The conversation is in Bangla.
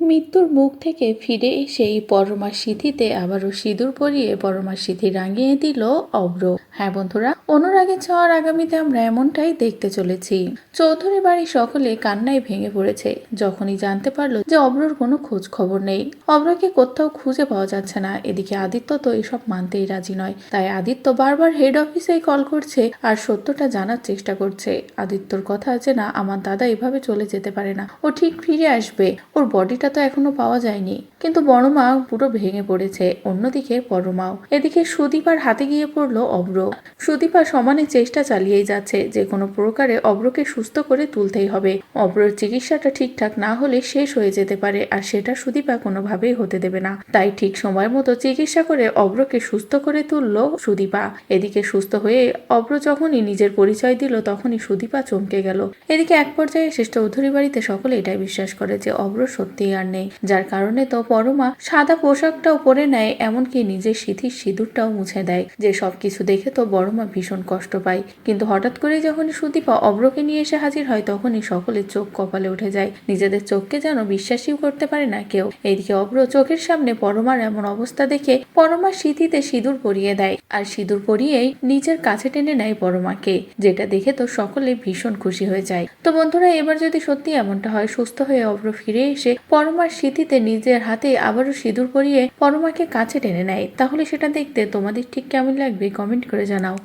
মৃত্যুর মুখ থেকে ফিরে এসেই পরমার সিথিতে আবারও সিঁদুর পরিয়ে পরমার সিথি রাঙিয়ে দিল অব্র হ্যাঁ বন্ধুরা অনুরাগে ছোঁয়ার আগামীতে আমরা এমনটাই দেখতে চলেছি। চৌধুরী বাড়ির সকলে কান্নায় ভেঙে পড়েছে। যখনই জানতে পারল যে অব্রর কোনো খোঁজ খবর নেই অব্রকে কোথাও খুঁজে পাওয়া যাচ্ছে না। এদিকে আদিত্য তো এসব মানতেই রাজি নয়। তাই আদিত্য বারবার হেড অফিসে কল করছে আর সত্যটা জানার চেষ্টা করছে। আদিত্যর কথা আছে না, আমার দাদা এভাবে চলে যেতে পারে না। ও ঠিক ফিরে আসবে। ওর বডিটা তো এখনও পাওয়া যায়নি। কিন্তু বড়মা পুরো ভেঙে পড়েছে। অন্যদিকে বড় মাও এদিকে সুদীপার হাতে গিয়ে পড়ল অব্র। সুদীপা সমানে চেষ্টা চালিয়েই যাচ্ছে, যে কোনো প্রকারে অব্রকে সুস্থ করে তুলতেই হবে। অব্রর চিকিৎসাটা ঠিকঠাক না হলে শেষ হয়ে যেতে পারে, আর সেটা সুদীপা কোনোভাবেই হতে দেবে না। তাই ঠিক সময় মতো চিকিৎসা করে অব্রকে সুস্থ করে তুললো সুদীপা। এদিকে সুস্থ হয়ে অব্র যখনই নিজের পরিচয় দিল, তখনই সুদীপা চমকে গেল। এদিকে এক পর্যায়ে শ্রেষ্ঠ চৌধুরী বাড়িতে সকলে এটাই বিশ্বাস করে যে অব্র সত্যিই আর নেই। যার কারণে তো পরমা সাদা পোশাকটাও পরে নেয়, এমনকি নিজের সিথির সিঁদুরটাও মুছে দেয়। যে সবকিছু দেখে তো বড়মা ভীষণ কষ্ট পায়। কিন্তু হঠাৎ করে যখন সুদীপা অব্রকে নিয়ে এসে হাজির হয়, তখনই সকলের চোখ কপালে উঠে যায়। নিজেদের চোখকে যেন বিশ্বাসই করতে পারে না কেউ। এইদিকে অব্র চোখের সামনে পরমার এমন অবস্থা দেখে পরমার সিথিতে সিঁদুর পরিয়ে দেয় আর সিঁদুর পরিয়েই নিজের কাছে টেনে নেয় পরমাকে, যেটা দেখে তো সকলে ভীষণ খুশি হয়ে যায়। তো বন্ধুরা, এবার যদি সত্যি এমনটা হয়, সুস্থ হয়ে অব্র ফিরে এসে পরমার স্মৃতিতে নিজের হাতে আবারও সিঁদুর পরিয়ে পরমাকে কাছে টেনে নেয়, তাহলে সেটা দেখতে তোমাদের ঠিক কেমন লাগবে কমেন্ট করে জানাও।